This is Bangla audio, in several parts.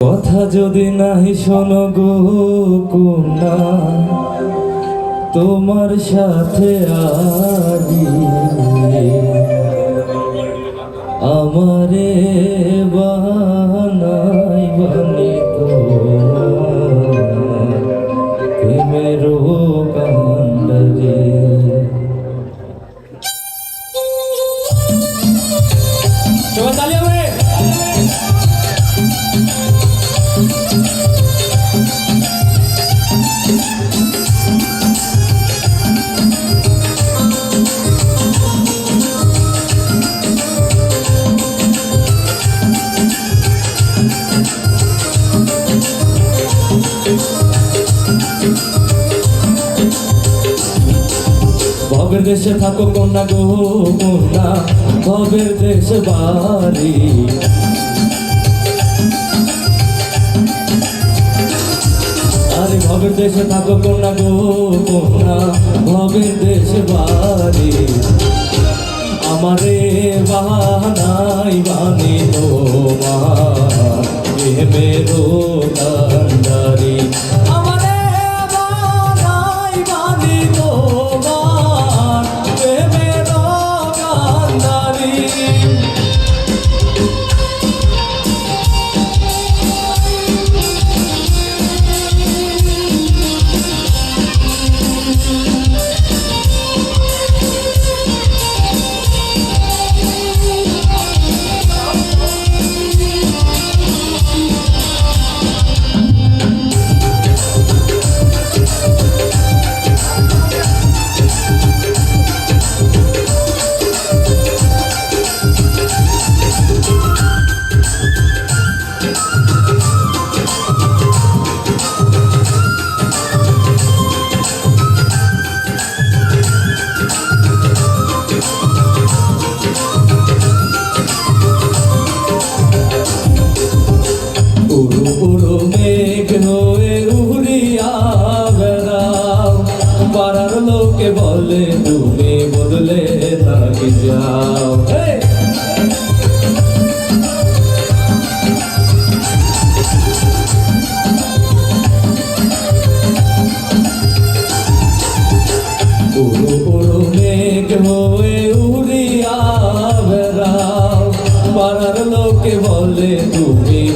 কথা যদি নাহি শোনো গো কন্যা তোমার সাথে আদি আমারে বানাই দেশে থাকো কন্যা গো, কন্যা ভবের দেশ বাড়ি। আরে ভবের দেশে থাকো কন্যা গো, কন্যা ভবের দেশ বাড়ি। আমারে বাহানাই বানি তোমার প্রেমেরও কান্ডারি home.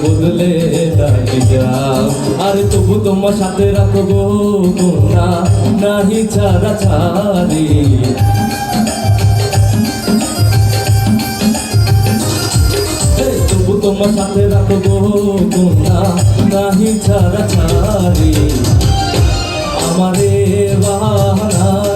বদলে দাঁড়ি যাও। আর তবু তোমার সাথে রাখো গো কন্যা, নাহি ছাড়া ছাড়ি। তোমার সাথে রাখো গো কন্যা, নাহি ছাড়া ছাড়ি। আমারে বাহানাই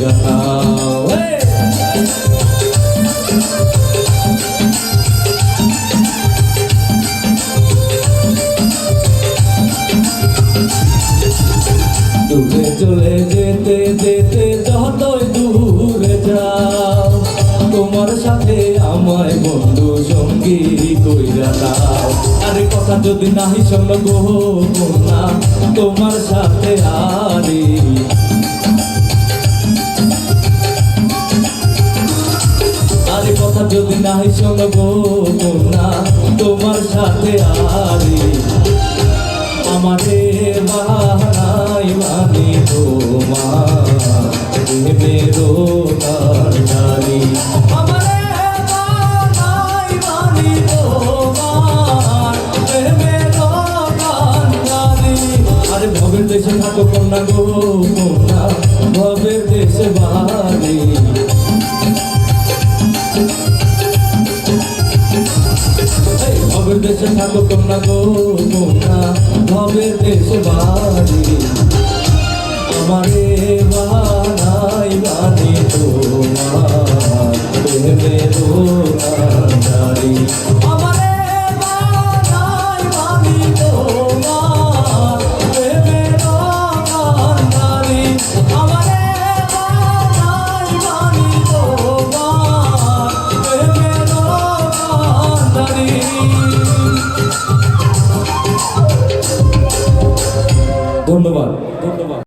দূরে চলে যেতে যেতে দূরে যাও, তোমার সাথে আমায় বন্ধু সঙ্গী কইরা দাও। আরে কথা যদি নাহি শোনো না তোমার সাথে আরে চলবো না তোমার সাথে আরে। আমাদের বাহারাই মানে তোমার মানে ভবের দেশে থাকো কন্যা গো কন্যা ভবের দেশে বাড়ি থাকো তোমরা গোমরা হবে দেশ বাড়ি। আমারে বানাই বানি তোমার প্রেমের রানী ধন্যবাদ।